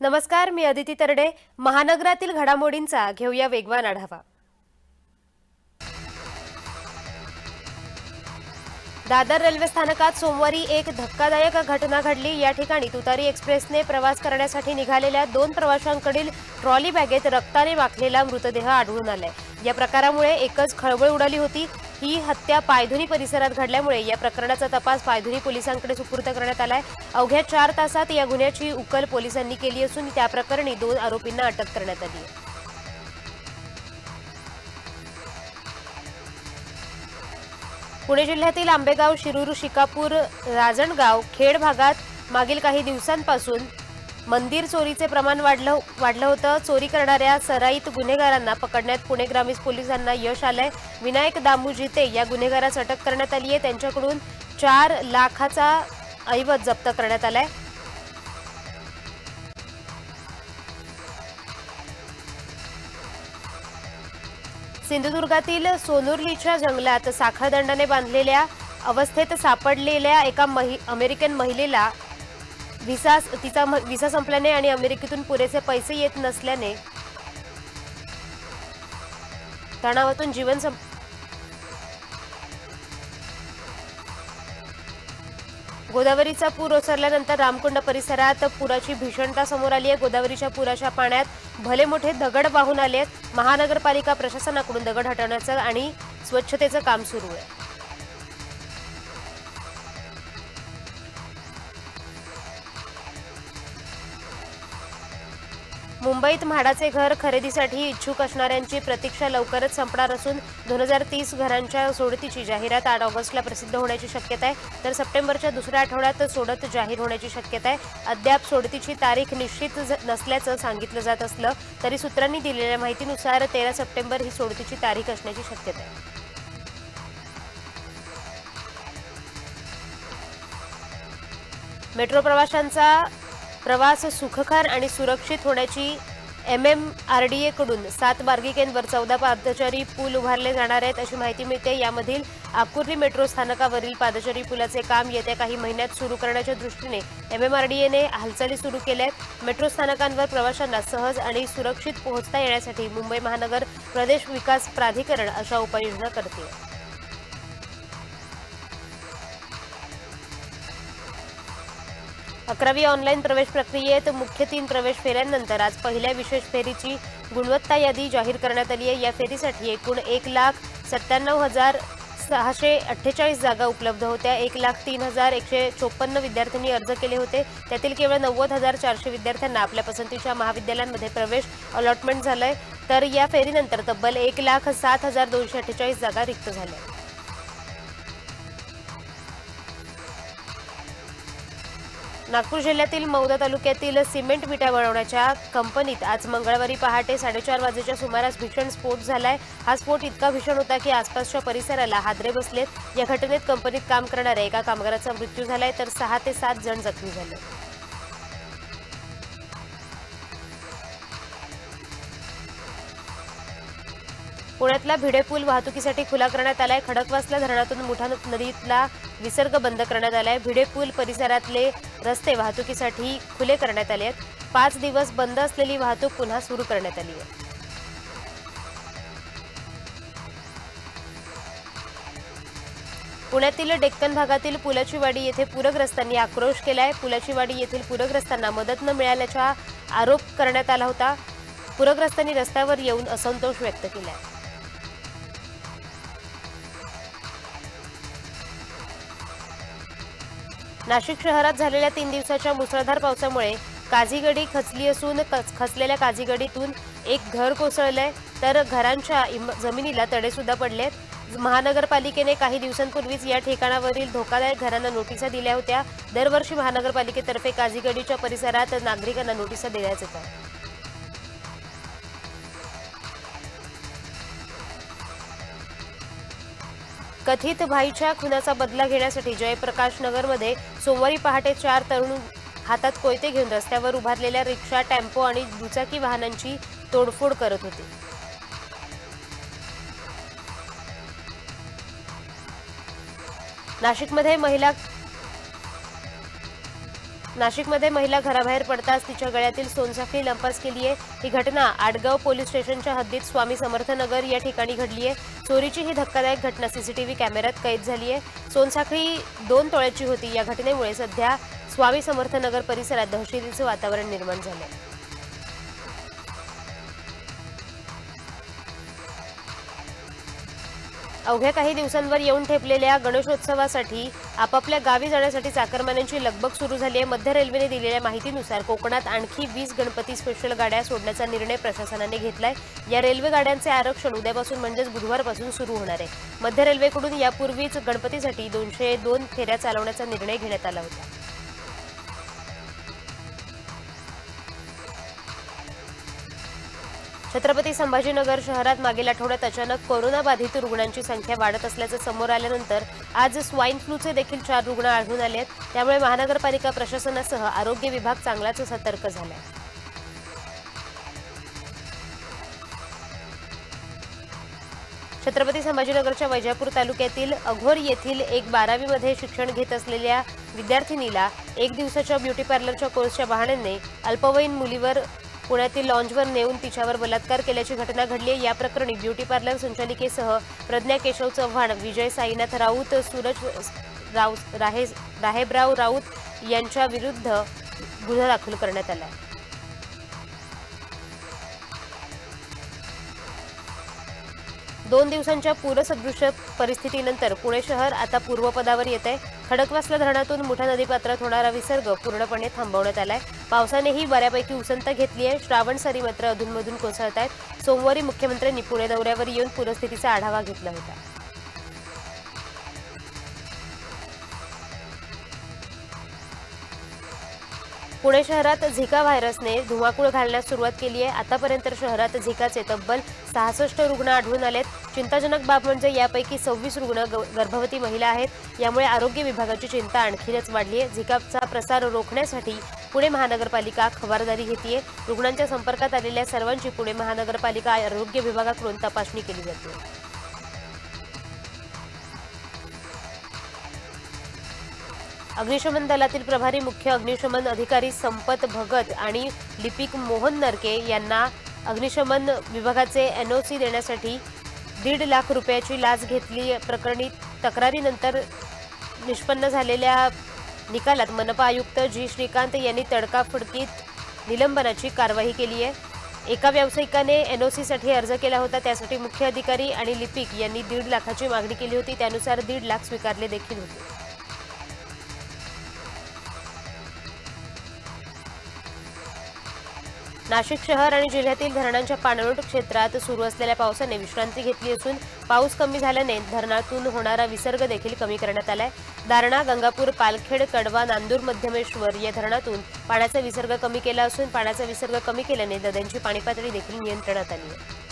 नमस्कार मी अदिती तरडे. महानगरातील घडामोडींचा घेऊया वेगवान आढावा. दादर रेल्वे स्थानकात सोमवारी एक धक्कादायक घटना घडली. या ठिकाणी तुतारी एक्सप्रेसने प्रवास करण्यासाठी निघालेल्या दोन प्रवाशांकडील ट्रॉली बॅगेत रक्ताने माखलेला मृतदेह आढळून आलाय. या प्रकारामुळे एकच खळबळ उडाली होती. ही हत्या पायधुनी परिसरात घडल्यामुळे या प्रकरणाचा तपास पायधुनी पोलिसांकडे सुपूर्द करण्यात आलाय. अवघ्या चार तासात या गुन्ह्याची उकल पोलिसांनी केली असून त्या प्रकरणी दोन आरोपींना अटक करण्यात आली. आहे पुणे जिल्ह्यातील आंबेगाव शिरूर शिकापूर राजणगाव खेड भागात मागील काही दिवसांपासून मंदिर चोरीचे प्रमाण वाढलं वाढलं होतं. चोरी करणाऱ्या सराईत गुन्हेगारांना पकडण्यात पुणे ग्रामीण पोलिसांना यश आलंय. विनायक दामू जिते या गुन्हेगारास अटक करण्यात आली आहे त्यांच्याकडून चार लाखाचा ऐवज जप्त करण्यात आलाय. सिंधुदुर्गातील सोनुर्लीच्या जंगलात साखळदंडाने बांधलेल्या अवस्थेत सापडलेल्या एका महि अमेरिकन महिलेला व्हिसा तिचा व्हिसा संपल्याने आणि अमेरिकेतून पुरेसे पैसे येत नसल्याने तणावातून जीवन संप गोदावरीचा पूर ओसरल्यानंतर रामकुंड परिसरात पुराची भीषणता समोर आली आहे. गोदावरीच्या पुराच्या पाण्यात भले मोठे दगड वाहून आले आहेत. महानगरपालिका प्रशासनाकडून दगड हटवण्याचं आणि स्वच्छतेचं काम सुरू आहे. मुंबईत म्हाडाचे घर खरेदीसाठी इच्छुक असणाऱ्यांची प्रतीक्षा लवकरच संपणार असून दोन हजार तीस घरांच्या सोडतीची जाहिरात आठ ऑगस्टला प्रसिद्ध होण्याची शक्यता आहे. तर सप्टेंबरच्या दुसऱ्या आठवड्यात सोडत जाहीर होण्याची शक्यता आहे. अद्याप सोडतीची तारीख निश्चित नसल्याचं सांगितलं जात असलं तरी सूत्रांनी दिलेल्या माहितीनुसार तेरा सप्टेंबर ही सोडतीची तारीख असण्याची शक्यता आहे. मेट्रो प्रवाशांचा प्रवास सुखकर आणि सुरक्षित होण्याची एम एम आर डी एकडून सात मार्गिकेंवर चौदा पादचारी पूल उभारले जाणार आहेत अशी माहिती मिळते. यामधील आकुर्ली मेट्रो स्थानकावरील पादचारी पुलाचे काम येत्या काही महिन्यात सुरू करण्याच्या दृष्टीने एम एम आर डी एने हालचाली सुरू केल्या आहेत मेट्रो स्थानकांवर प्रवाशांना सहज आणि सुरक्षित पोहोचता येण्यासाठी मुंबई महानगर प्रदेश विकास प्राधिकरण अशा उपाययोजना करते. अकरावी ऑनलाईन प्रवेश प्रक्रियेत मुख्य तीन प्रवेश फेऱ्यांनंतर आज पहिल्या विशेष फेरीची गुणवत्ता यादी जाहीर करण्यात आली आहे. या फेरीसाठी एकूण एक लाख सत्त्याण्णव हजार सहाशे अठ्ठेचाळीस जागा उपलब्ध होत्या. एक लाख तीन हजार एकशे चोपन्न विद्यार्थ्यांनी अर्ज केले होते. त्यातील केवळ नव्वद हजार चारशे विद्यार्थ्यांना आपल्या पसंतीच्या महाविद्यालयांमध्ये प्रवेश अलॉटमेंट झालाय. तर या फेरीनंतर तब्बल एक लाख सात हजार दोनशे अठ्ठेचाळीस जागा रिक्त झाल्या. नागपूर जिल्ह्यातील मौदा तालुक्यातील सिमेंट विटा बनवण्याच्या कंपनीत आज मंगळवारी पहाटे साडेचार वाजेच्या सुमारास भीषण स्फोट झालाय. हा स्फोट इतका भीषण होता की आसपासच्या परिसराला हादरे बसलेत. या घटनेत कंपनीत काम करणाऱ्या एका कामगाराचा मृत्यू झालाय तर सहा ते सात जण जखमी झाले. पुण्यातला भिडे पूल वाहतुकीसाठी खुला करण्यात आलाय. खडकवासला धरणातून मुठा नदीतला विसर्ग बंद करण्यात आलाय. भिडे पूल परिसरातले रस्ते वाहतुकीसाठी खुले करण्यात आले आहेत. पाच दिवस बंद असलेली वाहतूक पुन्हा सुरू करण्यात आली आहे. पुण्यातील डेक्कन भागातील पुलाची वाडी येथे पूरग्रस्तांनी आक्रोश केलाय. पुलाची वाडी येथील पूरग्रस्तांना मदत न मिळाल्याचा आरोप करण्यात आला होता. पूरग्रस्तांनी रस्त्यावर येऊन असंतोष व्यक्त केलाय. नाशिक शहरात झालेल्या तीन दिवसाच्या मुसळधार पावसामुळे काझीगडी खचली असून खचलेल्या काझीगडीतून एक घर कोसळलंय. तर घरांच्या इम- जमिनीला तडे सुद्धा पडलेत. महानगरपालिकेने काही दिवसांपूर्वीच या ठिकाणावरील धोकादायक घरांना नोटिसा दिल्या होत्या. दरवर्षी महानगरपालिकेतर्फे काझीगडीच्या परिसरात नागरिकांना नोटिसा देण्यात येतात. कथित भाईच्या खुनाचा बदला घेण्यासाठी जयप्रकाश नगरमध्ये सोमवारी पहाटे चार तरुण हातात कोयते घेऊन रस्त्यावर उभारलेल्या रिक्षा टेम्पो आणि दुचाकी वाहनांची तोडफोड करत होते. नाशिकमध्ये महिला नाशिकमध्ये महिला घराबाहेर पडताच तिच्या गळ्यातील सोनसाखळी लंपास केली आहे. ही घटना आडगाव पोलीस स्टेशनच्या हद्दीत स्वामी समर्थनगर या ठिकाणी घडली आहे. चोरीची ही धक्कादायक घटना सीसीटीव्ही कॅमेऱ्यात कैद झाली आहे. सोनसाखळी दोन तोळ्याची होती. या घटनेमुळे सध्या स्वामी समर्थनगर परिसरात दहशतीचं वातावरण निर्माण झालं आहे अवघ्या काही दिवसांवर येऊन ठेपलेल्या गणेशोत्सवासाठी आपापल्या गावी जाण्यासाठी चाकरमान्यांची लगबग सुरू झाली आहे. मध्य रेल्वेने दिलेल्या माहितीनुसार कोकणात आणखी वीस गणपती स्पेशल गाड्या सोडण्याचा निर्णय प्रशासनाने घेतलाय. या रेल्वे गाड्यांचे आरक्षण उद्यापासून म्हणजेच बुधवारपासून सुरू होणार आहे. मध्य रेल्वेकडून यापूर्वीच गणपतीसाठी दोनशे दोन फेऱ्या चालवण्याचा निर्णय घेण्यात आला होता. छत्रपती संभाजीनगर शहरात मागील आठवड्यात अचानक कोरोनाबाधित रुग्णांची संख्या वाढत असल्याचं समोर आल्यानंतर आज स्वाईन फ्लूचे देखील चार रुग्ण आढळून आले आहेत त्यामुळे महानगरपालिका प्रशासनासह आरोग्य विभाग चांगलाच सतर्क झालाय. छत्रपती संभाजीनगरच्या वैजापूर तालुक्यातील अघोर येथील एक बारावीमध्ये शिक्षण घेत असलेल्या विद्यार्थिनीला एक दिवसाच्या ब्युटी पार्लरच्या कोर्सच्या बहाण्याने अल्पवयीन मुलीवर पुण्यातील लॉन्जवर नेऊन तिच्यावर बलात्कार केल्याची घटना घडली आहे. या प्रकरणी ब्युटी पार्लर संचालिकेसह प्रज्ञा केशव चव्हाण विजय साईनाथ राऊत सूरज राऊत राहे राहेबराव राऊत यांच्या विरुद्ध गुन्हा दाखल करण्यात आला आहे. दोन दिवसांच्या पूरसदृश परिस्थितीनंतर पुणे शहर आता पूर्वपदावर येत आहे. खडकवासला धरणातून मुठा नदीपात्रात होणारा विसर्ग पूर्णपणे थांबवण्यात आलाय. पावसानेही बऱ्यापैकी उसंत घेतली आहे. श्रावण सरी मात्र अधूनमधून कोसळत आहेत. सोमवारी मुख्यमंत्र्यांनी पुणे दौऱ्यावर येऊन पूरस्थितीचा आढावा घेतला होता. पुणे शहरात झिका व्हायरसने धुमाकूळ घालण्यास सुरुवात केली आहे. आतापर्यंत शहरात झिकाचे तब्बल सहासष्ट रुग्ण आढळून आलेत. चिंताजनक बाब म्हणजे यापैकी सव्वीस रुग्ण ग- गर्भवती महिला आहेत. यामुळे आरोग्य विभागाची चिंता आणखीनच वाढली आहे. झिकाचा प्रसार रोखण्यासाठी पुणे महानगरपालिका खबरदारी घेतीये. रुग्णांच्या संपर्कात आलेल्या सर्वांची पुणे महानगरपालिका आरोग्य विभागाकडून तपासणी केली जाते. अग्निशमन दलातील प्रभारी मुख्य अग्निशमन अधिकारी संपत भगत आणि लिपिक मोहन नरके यांना अग्निशमन विभागाचे एनओसी देण्यासाठी दीड लाख रुपयाची लाच घेतली प्रकरणी तक्रारीनंतर निष्पन्न झालेल्या निकालात मनपा आयुक्त जी श्रीकांत यांनी तडकाफडकीत निलंबनाची कारवाई केली आहे. एका व्यावसायिकाने एन ओ सीसाठी अर्ज केला होता त्यासाठी मुख्य अधिकारी आणि लिपिक यांनी दीड लाखाची मागणी केली होती त्यानुसार दीड लाख स्वीकारले देखील होते. नाशिक शहर आणि जिल्ह्यातील धरणांच्या पाणलोट क्षेत्रात सुरू असलेल्या पावसाने विश्रांती घेतली असून पाऊस कमी झाल्याने धरणातून होणारा विसर्ग देखील कमी करण्यात आलाय. दारणा गंगापूर पालखेड कडवा नांदूर मध्यमेश्वर या धरणातून पाण्याचा विसर्ग कमी केला असून पाण्याचा विसर्ग कमी केल्याने नद्यांची पाणी पातळी देखील नियंत्रणात आली आहे.